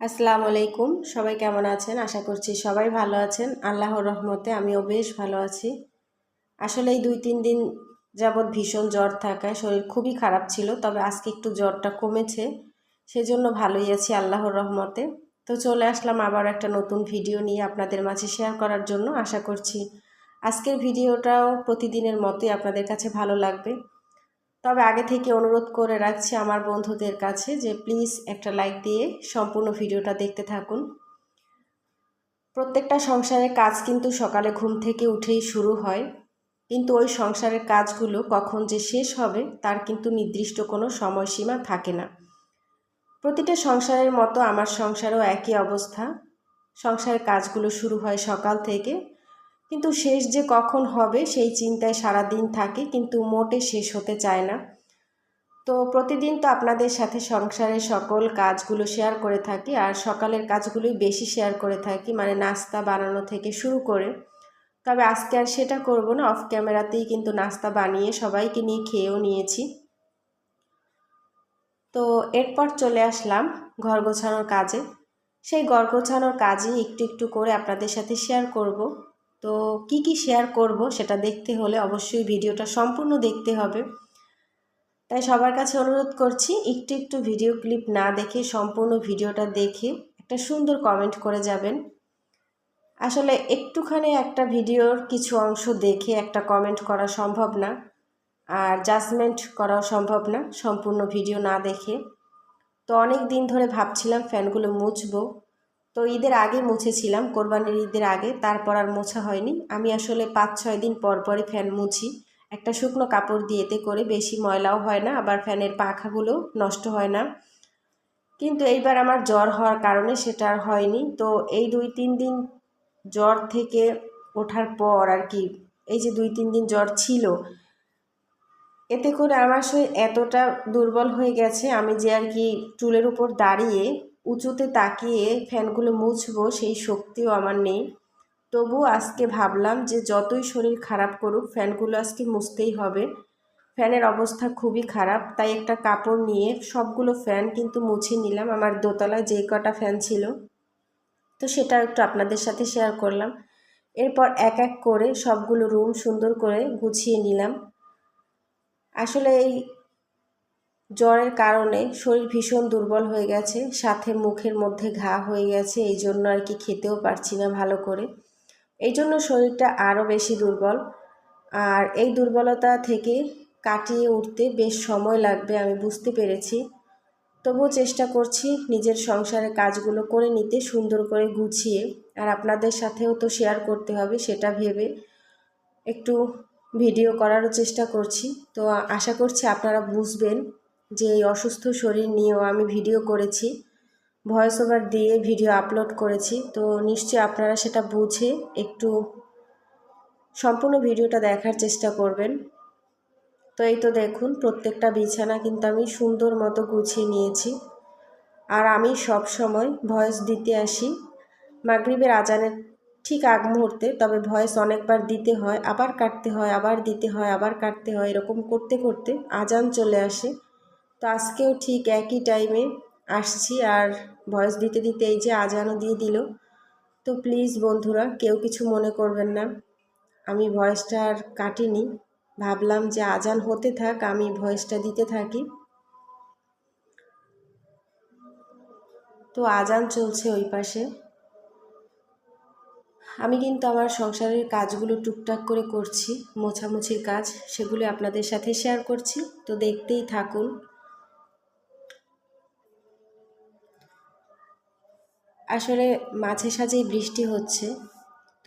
আসসালামু আলাইকুম। সবাই কেমন আছেন? আশা করছি সবাই ভালো আছেন। আল্লাহর রহমতে আমিও বেশ ভালো আছি। আসলে এই দুই, তিন দিন যাবৎ ভীষণ জ্বর থাকায় শরীর খুবই খারাপ ছিল, তবে আজকে একটু জ্বরটা কমেছে। সেজন্য ভালোই আছি আল্লাহর রহমতে। তো চলে আসলাম আবার একটা নতুন ভিডিও নিয়ে আপনাদের মাঝে শেয়ার করার জন্য। আশা করছি আজকের ভিডিওটাও প্রতিদিনের মতোই আপনাদের কাছে ভালো লাগবে। তবে আগে থেকে অনুরোধ করে রাখছি আমার বন্ধুদের কাছে যে প্লিজ একটা লাইক দিয়ে সম্পূর্ণ ভিডিওটা দেখতে থাকুন। প্রত্যেকটা সংসারের কাজ কিন্তু সকালে ঘুম থেকে উঠেই শুরু হয়। কিন্তু ওই সংসারের কাজগুলো কখন যে শেষ হবে, তার কিন্তু নির্দিষ্ট কোনো সময়সীমা থাকে না। প্রতিটা সংসারের মতো আমার সংসারও একই অবস্থা। সংসারের কাজগুলো শুরু হয় সকাল থেকে। কিন্তু শেষ যে কখন হবে সেই চিন্তায় সারা দিন থাকে, কিন্তু মোটে শেষ হতে চায় না। তো প্রতিদিন তো আপনাদের সাথে সংসারের সকল কাজগুলো শেয়ার করে থাকি, আর সকালের কাজগুলোই বেশি শেয়ার করে থাকি মানে নাস্তা বানানো থেকে শুরু করে। তবে আজকে আর সেটা করব না অফ ক্যামেরাতেই কিন্তু নাস্তা বানিয়ে সবাইকে নিয়ে খেয়েও নিয়েছি। তো এরপর চলে আসলাম ঘর গোছানোর কাজে। সেই ঘর গোছানোর কাজই একটু একটু করে আপনাদের সাথে শেয়ার করব। তো কি কি শেয়ার করব সেটা দেখতে হলে অবশ্যই ভিডিওটা সম্পূর্ণ দেখতে হবে। তাই সবার কাছে অনুরোধ করছি, একটু একটু ভিডিও ক্লিপ না দেখে সম্পূর্ণ ভিডিওটা দেখে একটা সুন্দর কমেন্ট করে যাবেন। আসলে একটুখানি একটা ভিডিওর কিছু অংশ দেখে একটা কমেন্ট করা সম্ভব না, আর জাজমেন্ট করাও সম্ভব না, সম্পূর্ণ ভিডিও না দেখে। তো অনেক দিন ধরে ভাবছিলাম ফ্যানগুলো মুছবো তো ঈদের আগে মুছেছিলাম, কোরবানির ঈদের আগে, তারপর আর মোছা হয়নি। আমি আসলে পাঁচ, ছয় দিন পর পরই ফ্যান মুছি। একটা শুকনো কাপড় দিয়ে এতে করে বেশি ময়লাও হয় না, আবার ফ্যানের পাখাগুলো নষ্ট হয় না। কিন্তু এইবার আমার জ্বর হওয়ার কারণে সেটা আর হয়নি। তো এই দুই, তিন দিন জ্বর থেকে ওঠার পর আর কি, এই যে দুই, তিন দিন জ্বর ছিল, এতে করে আমার শরীর এতটা দুর্বল হয়ে গেছে। আমি যে আর কি চুলের উপর দাঁড়িয়ে উঁচুতে তাকিয়ে ফ্যানগুলো মুছবো, সেই শক্তিও আমার নেই। তবু আজকে ভাবলাম যে যতই শরীর খারাপ করুক, ফ্যানগুলো আজকে মুছতেই হবে। ফ্যানের অবস্থা খুবই খারাপ, তাই একটা কাপড় নিয়ে সবগুলো ফ্যান কিন্তু মুছে নিলাম। আমার দোতলায় যে কটা ফ্যান ছিল, তো সেটা একটু আপনাদের সাথে শেয়ার করলাম। এরপর এক এক করে সবগুলো রুম সুন্দর করে গুছিয়ে নিলাম। আসলে এই জ্বরের কারণে শরীর ভীষণ দুর্বল হয়ে গেছে, সাথে মুখের মধ্যে ঘা হয়ে গেছে, এই জন্য আর কি খেতেও পারছি না ভালো করে। এই জন্য শরীরটা আরও বেশি দুর্বল। আর এই দুর্বলতা থেকে কাটিয়ে উঠতে বেশ সময় লাগবে, আমি বুঝতে পেরেছি। তবুও চেষ্টা করছি নিজের সংসারের কাজগুলো করে নিতে, সুন্দর করে গুছিয়ে। আর আপনাদের সাথেও তো শেয়ার করতে হবে, সেটা ভেবে একটু ভিডিও করারও চেষ্টা করছি। তো আশা করছি আপনারা বুঝবেন। যে এই অসুস্থ শরীর নিয়েও আমি ভিডিও করেছি ভয়েস ওভার দিয়ে ভিডিও আপলোড করেছি, তো নিশ্চয়ই আপনারা সেটা বুঝে একটু সম্পূর্ণ ভিডিওটা দেখার চেষ্টা করবেন। তো এই তো দেখুন, প্রত্যেকটা বিছানা কিন্তু আমি সুন্দর মতো গুছিয়ে নিয়েছি। আর আমি সব সময় ভয়েস দিতে আসি। মাগরীবের আজানের ঠিক আগ মুহূর্তে, তবে ভয়েস অনেকবার দিতে হয়, আবার কাটতে হয়, আবার দিতে হয়, আবার কাটতে হয়, এরকম করতে করতে আজান চলে আসে। তো আজকেও ঠিক একই টাইমে আসছি আর ভয়েস দিতে দিতে এই যে আজানও দিয়ে দিল। তো প্লিজ বন্ধুরা, কেউ কিছু মনে করবেন না। আমি ভয়েসটা আর কাটিনি। ভাবলাম যে আজান হতে থাক, আমি ভয়েসটা দিতে থাকি। তো আজান চলছে ওই পাশে। আমি কিন্তু আমার সংসারের কাজগুলো টুকটাক করে করছি, মোছামুছির কাজ, সেগুলো আপনাদের সাথে শেয়ার করছি। তো দেখতেই থাকুন। আসলে মাঝে সাঝেই বৃষ্টি হচ্ছে,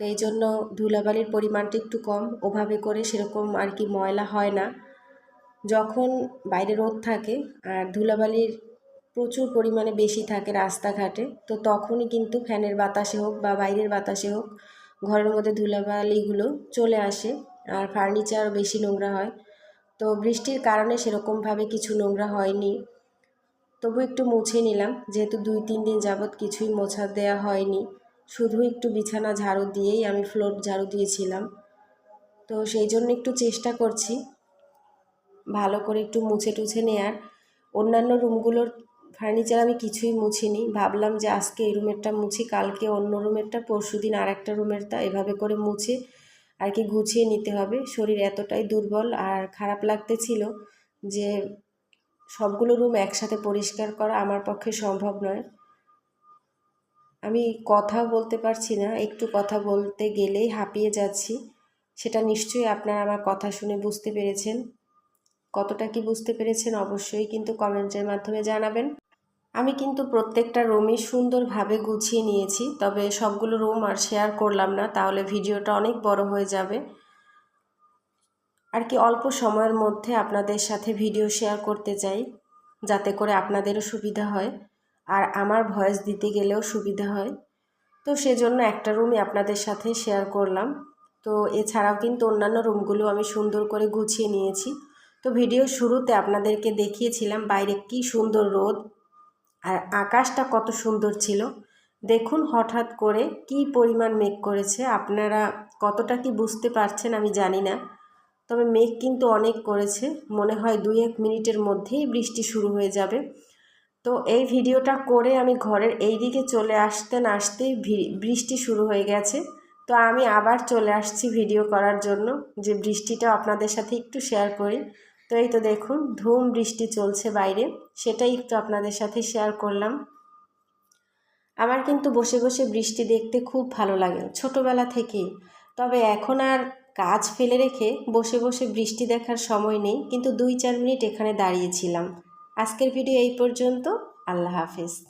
তো এই জন্য ধুলাবালির পরিমাণটা একটু কম। ওভাবে করে সেরকম আর কি ময়লা হয় না। যখন বাইরে রোদ থাকে আর ধুলাবালির প্রচুর পরিমাণে বেশি থাকে রাস্তাঘাটে, তো তখনই কিন্তু ফ্যানের বাতাসে হোক বা বাইরের বাতাসে হোক ঘরের মধ্যে ধুলাবালিগুলো চলে আসে আর ফার্নিচার বেশি নোংরা হয়। তো বৃষ্টির কারণে সেরকমভাবে কিছু নোংরা হয়নি। তবু একটু মুছে নিলাম। যেহেতু দুই, তিন দিন যাবৎ কিছুই মোছা দেওয়া হয়নি, শুধু একটু বিছানা ঝাড়ু দিয়েই আমি ফ্লোর ঝাড়ু দিয়েছিলাম। তো সেই জন্য একটু চেষ্টা করছি ভালো করে একটু মুছে টুছে নেয়ার। অন্যান্য রুমগুলোর ফার্নিচার আমি কিছুই মুছিনি। ভাবলাম যে আজকে এই রুমেরটা মুছি, কালকে অন্য রুমেরটা পরশু দিন আর একটা রুমেরটা এভাবে করে মুছে, আর কি গুছিয়ে নিতে হবে। শরীর এতটাই দুর্বল আর খারাপ লাগতেছিল যে সবগুলো রুম একসাথে পরিষ্কার করা আমার পক্ষে সম্ভব নয়। আমি কথা বলতে পারছি না, একটু কথা বলতে গেলেই হাঁপিয়ে যাচ্ছি। সেটা নিশ্চয়ই আপনারা আমার কথা শুনে বুঝতে পেরেছেন। কতটা কি বুঝতে পেরেছেন অবশ্যই কিন্তু কমেন্টের মাধ্যমে জানাবেন। আমি কিন্তু প্রত্যেকটা রুমই সুন্দরভাবে গুছিয়ে নিয়েছি, তবে সবগুলো রুম আর শেয়ার করলাম না, তাহলে ভিডিওটা অনেক বড় হয়ে যাবে। আর কি অল্প সময়ের মধ্যে আপনাদের সাথে ভিডিও শেয়ার করতে চাই, যাতে করে আপনাদেরও সুবিধা হয়। আর আমার ভয়েস দিতে গেলেও সুবিধা হয়। তো সেজন্য একটা রুমই আপনাদের সাথে শেয়ার করলাম। তো এছাড়াও কিন্তু অন্যান্য রুমগুলো আমি সুন্দর করে গুছিয়ে নিয়েছি। তো ভিডিও শুরুতে আপনাদেরকে দেখিয়েছিলাম বাইরে কি সুন্দর রোদ আর আকাশটা কত সুন্দর ছিল। দেখুন হঠাৎ করে কি পরিমাণ মেঘ করেছে। আপনারা কতটা কি বুঝতে পারছেন আমি জানি না। তবে মেঘ কিন্তু অনেক করেছে। মনে হয় দুই এক মিনিটের মধ্যেই বৃষ্টি শুরু হয়ে যাবে। তো এই ভিডিওটা করে আমি ঘরের এই দিকে চলে আসতে না আসতেই বৃষ্টি শুরু হয়ে গেছে। তো আমি আবার চলে আসছি ভিডিও করার জন্য। যে বৃষ্টিটা আপনাদের সাথে একটু শেয়ার করি। তো এই তো দেখুন, ধুম বৃষ্টি চলছে বাইরে। সেটাই একটু আপনাদের সাথে শেয়ার করলাম। আমার কিন্তু বসে বসে বৃষ্টি দেখতে খুব ভালো লাগে, ছোটোবেলা থেকেই। তবে এখন আর কাজ ফেলে রেখে বসে বসে বৃষ্টি দেখার সময় নেই, কিন্তু দুই চার মিনিট এখানে দাঁড়িয়েছিলাম। আজকের ভিডিও এই পর্যন্ত। আল্লাহ হাফিজ।